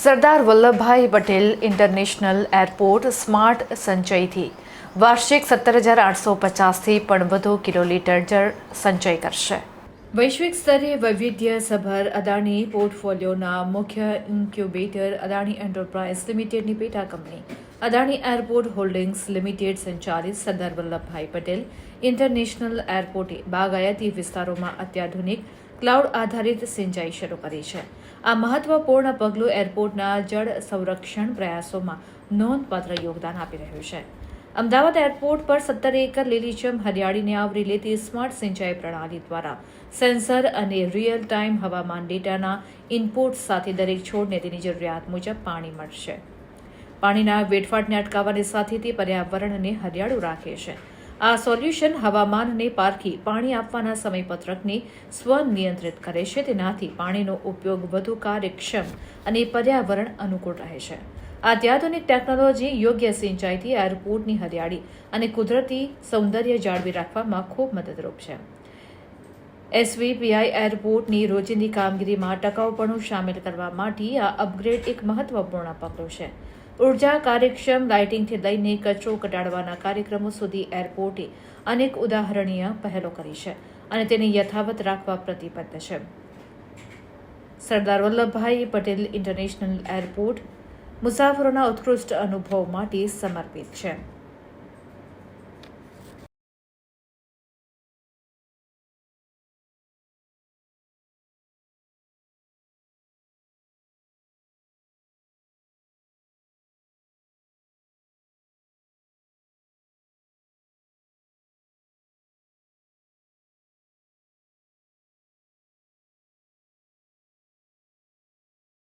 Sardar Vallabhbhai Patel international airport smart સંચયથી વાર્ષિક સત્તર હજાર આઠસો પચાસથી પણ વધુ કિલોલીટર જળ સંચય કરશે. વૈશ્વિક સ્તરે વૈવિધ્યસભર અદાણી પોર્ટફોલિયોના મુખ્ય ઇન્ક્યુબેટર અદાણી એન્ટરપ્રાઇઝ લિમિટેડની પેટા company, Adani airport holdings limited સંચાલિત સરદાર વલ્લભભાઈ પટેલ ઇન્ટરનેશનલ એરપોર્ટે બાગાયતી વિસ્તારોમાં અત્યાધુનિક ક્લાઉડ આધારિત સિંચાઈ શરૂ કરી છે. આ મહત્વપૂર્ણ પગલું એરપોર્ટના જળ સંરક્ષણ પ્રયાસોમાં નોંધપાત્ર યોગદાન આપી રહ્યું છે. અમદાવાદ એરપોર્ટ પર સત્તર એકર લીલીછમ હરિયાળીને આવરી લેતી સ્માર્ટ સિંચાઈ પ્રણાલી દ્વારા સેન્સર અને રિયલ ટાઈમ હવામાન ડેટાના ઇનપુટ સાથે દરેક છોડને તેની જરૂરિયાત મુજબ પાણી મળશે. પાણીના વેડફાટને અટકાવવાની સાથે તે પર્યાવરણને હરિયાળું રાખે છે. આ સોલ્યુશન હવામાનને પારખી પાણી આપવાના સમયપત્રકને સ્વનિયંત્રિત કરે છે. તેનાથી પાણીનો ઉપયોગ વધુ કાર્યક્ષમ અને પર્યાવરણ અનુકૂળ રહે છે. આ અત્યાધુનિક ટેકનોલોજી યોગ્ય સિંચાઈથી એરપોર્ટની હરિયાળી અને કુદરતી સૌંદર્ય જાળવી રાખવામાં ખૂબ મદદરૂપ છે. એસવીપીઆઈ એરપોર્ટની રોજિંદી કામગીરીમાં ટકાઉપણું સામેલ કરવા માટે આ અપગ્રેડ એક મહત્વપૂર્ણ પગલું છે. ઊર્જા કાર્યક્ષમ લાઇટિંગથી લઈને કચરો ઘટાડવાના કાર્યક્રમો સુધી એરપોર્ટે અનેક ઉદાહરણીય પહેલો કરી છે અને તેને યથાવત રાખવા પ્રતિબદ્ધ છે. સરદાર વલ્લભભાઈ પટેલ ઇન્ટરનેશનલ એરપોર્ટ મુસાફરોના ઉત્કૃષ્ટ અનુભવ માટે સમર્પિત છે.